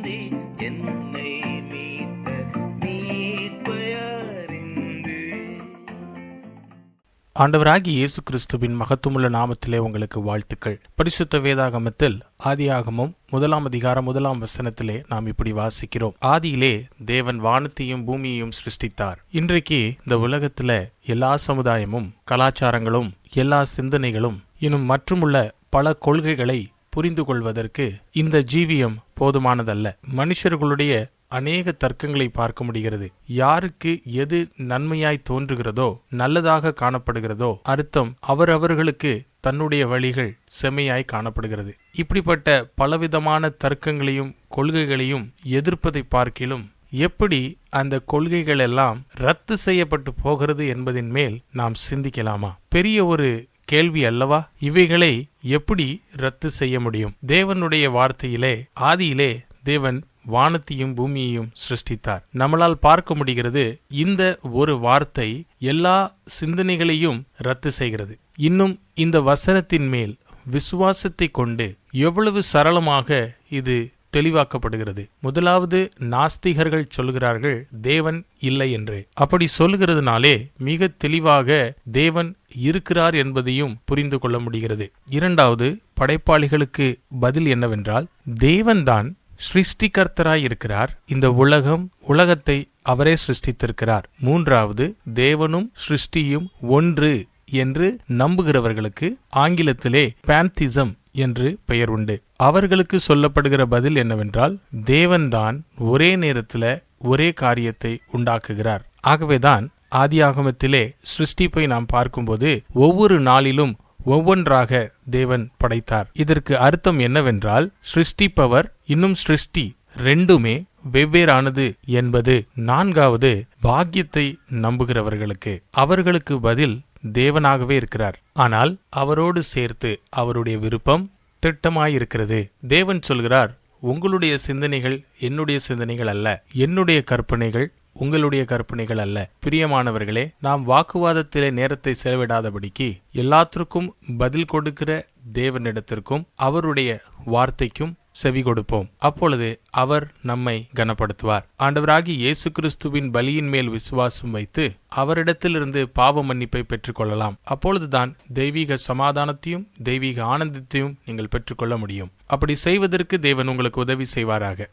ஆண்டவராகி என்னை மீட்ட இயேசு கிறிஸ்துவின் மகத்துவமுள்ள நாமத்திலே உங்களுக்கு வாழ்த்துக்கள். பரிசுத்த வேதாகமத்தில் ஆதியாகமம் முதலாம் அதிகாரம் முதலாம் வசனத்திலே நாம் இப்படி வாசிக்கிறோம். ஆதியிலே தேவன் வானத்தையும் பூமியையும் சிருஷ்டித்தார். இன்றைக்கு இந்த உலகத்துல எல்லா சமுதாயமும் கலாச்சாரங்களும் எல்லா சிந்தனைகளும் இன்னும் மற்றுமுள்ள பல கொள்கைகளை புரிந்து கொள்வதற்கு இந்த ஜீவியம் போதுமானதல்ல. மனுஷர்களுடைய அநேக தர்க்கங்களை பார்க்க முடிகிறது. யாருக்கு எது நன்மையாய் தோன்றுகிறதோ நல்லதாக காணப்படுகிறதோ அர்த்தம் அவரவர்களுக்கு தன்னுடைய வழிகள் செம்மையாய் காணப்படுகிறது. இப்படிப்பட்ட பலவிதமான தர்க்கங்களையும் கொள்கைகளையும் எதிர்ப்பதை பார்க்கிலும் எப்படி அந்த கொள்கைகள் எல்லாம் ரத்து செய்யப்பட்டு போகிறது என்பதின் மேல் நாம் சிந்திக்கலாமா? பெரிய ஒரு கேள்வி அல்லவா? இவைகளை எப்படி ரத்து செய்ய முடியும்? தேவனுடைய வார்த்தையிலே ஆதியிலே தேவன் வானத்தையும் பூமியையும் சிருஷ்டித்தார். நம்மளால் பார்க்க முடிகிறது இந்த ஒரு வார்த்தை எல்லா சிந்தனைகளையும் ரத்து செய்கிறது. இன்னும் இந்த வசனத்தின் மேல் விசுவாசத்தை கொண்டு எவ்வளவு சரளமாக இது தெளிவாக்கப்படுகிறது. முதலாவது நாஸ்திகர்கள் சொல்கிறார்கள் தேவன் இல்லை என்று. அப்படி சொல்கிறதுனாலே மிக தெளிவாக தேவன் இருக்கிறார் என்பதையும் புரிந்து கொள்ள முடிகிறது. இரண்டாவது படைப்பாளிகளுக்கு பதில் என்னவென்றால் தேவன்தான் சிருஷ்டிகர்த்தராய் இருக்கிறார். இந்த உலகம் உலகத்தை அவரே சிருஷ்டித்திருக்கிறார். மூன்றாவது தேவனும் சிருஷ்டியும் ஒன்று என்று நம்புகிறவர்களுக்கு ஆங்கிலத்திலே பேந்திசம் என்று பெயர் உண்டு. அவர்களுக்கு சொல்லப்படுகிற பதில் என்னவென்றால் தேவன்தான் ஒரே நேரத்துல ஒரே காரியத்தை உண்டாக்குகிறார். ஆகவேதான் ஆதியாகமத்திலே சிருஷ்டிப்பை நாம் பார்க்கும்போது ஒவ்வொரு நாளிலும் ஒவ்வொன்றாக தேவன் படைத்தார். இதற்கு அர்த்தம் என்னவென்றால் சிருஷ்டிப்பவர் இன்னும் சிருஷ்டி ரெண்டுமே வெவ்வேறானது என்பது நான்காவது பாக்கியத்தை நம்புகிறவர்களுக்கு. அவர்களுக்கு பதில் தேவனாகவே இருக்கிறார். ஆனால் அவரோடு சேர்த்து அவருடைய விருப்பம் திட்டமாயிருக்கிறது. தேவன் சொல்கிறார் உங்களுடைய சிந்தனைகள் என்னுடைய சிந்தனைகள் அல்ல. என்னுடைய கற்பனைகள் உங்களுடைய கற்பனைகள் அல்ல. பிரியமானவர்களே நாம் வாக்குவாதத்திலே நேரத்தை செலவிடாதபடிக்கு எல்லாத்திற்கும் பதில் கொடுக்கிற தேவனிடத்திற்கும் அவருடைய வார்த்தைக்கும் செவி கொடுப்போம். அப்பொழுது அவர் நம்மை கனப்படுத்துவார். ஆண்டவராகி இயேசு கிறிஸ்துவின் பலியின் மேல் விசுவாசம் வைத்து அவரிடத்திலிருந்து பாவ மன்னிப்பை பெற்றுக்கொள்ளலாம். அப்பொழுதுதான் தெய்வீக சமாதானத்தையும் தெய்வீக ஆனந்தத்தையும் நீங்கள் பெற்றுக்கொள்ள முடியும். அப்படி செய்வதற்கு தேவன் உங்களுக்கு உதவி செய்வாராக.